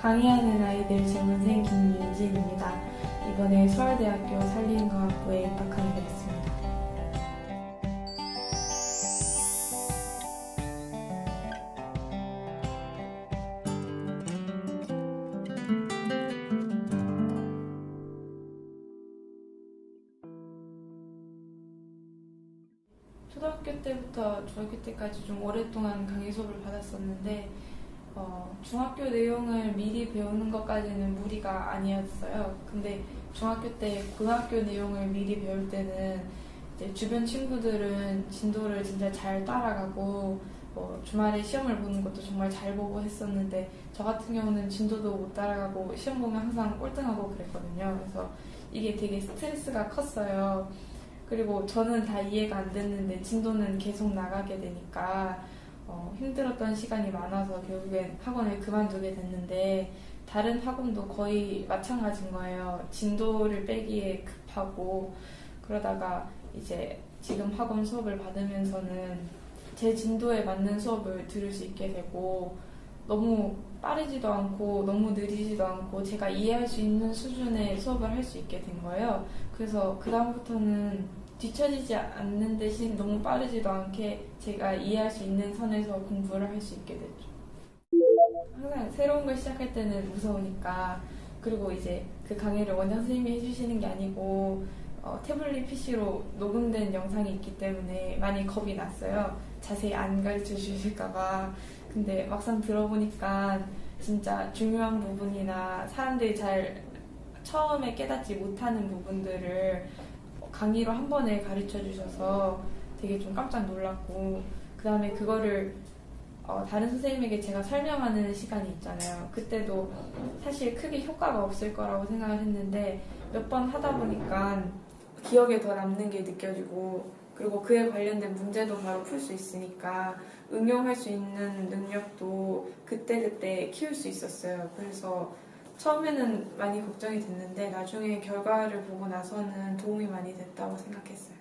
강의하는 아이들 질문생 김윤진입니다. 이번에 서울대학교 산림과학부에 입학하게 되었습니다. 초등학교 때부터 중학교 때까지 좀 오랫동안 강의 수업을 받았었는데 어, 중학교 내용을 미리 배우는 것까지는 무리가 아니었어요. 근데 중학교 때 고등학교 내용을 미리 배울 때는 이제 주변 친구들은 진도를 진짜 잘 따라가고 뭐 주말에 시험을 보는 것도 정말 잘 보고 했었는데 저 같은 경우는 진도도 못 따라가고 시험 보면 항상 꼴등하고 그랬거든요. 그래서 이게 되게 스트레스가 컸어요. 그리고 저는 다 이해가 안 됐는데 진도는 계속 나가게 되니까 어, 힘들었던 시간이 많아서 결국엔 학원을 그만두게 됐는데 다른 학원도 거의 마찬가지인 거예요. 진도를 빼기에 급하고 그러다가 이제 지금 학원 수업을 받으면서는 제 진도에 맞는 수업을 들을 수 있게 되고 너무 빠르지도 않고 너무 느리지도 않고 제가 이해할 수 있는 수준의 수업을 할 수 있게 된 거예요. 그래서 그다음부터는 뒤처지지 않는 대신 너무 빠르지도 않게 제가 이해할 수 있는 선에서 공부를 할 수 있게 됐죠. 항상 새로운 걸 시작할 때는 무서우니까 그리고 이제 그 강의를 원장 선생님이 해주시는 게 아니고 어, 태블릿 PC로 녹음된 영상이 있기 때문에 많이 겁이 났어요. 자세히 안 가르쳐 주실까봐. 근데 막상 들어보니까 진짜 중요한 부분이나 사람들이 잘 처음에 깨닫지 못하는 부분들을 강의로 한 번에 가르쳐 주셔서 되게 좀 깜짝 놀랐고 그 다음에 그거를 어, 다른 선생님에게 제가 설명하는 시간이 있잖아요. 그때도 사실 크게 효과가 없을 거라고 생각을 했는데 몇 번 하다 보니까 기억에 더 남는 게 느껴지고 그리고 그에 관련된 문제도 바로 풀 수 있으니까 응용할 수 있는 능력도 그때그때 키울 수 있었어요. 그래서 처음에는 많이 걱정이 됐는데 나중에 결과를 보고 나서는 도움이 많이 됐다고 생각했어요.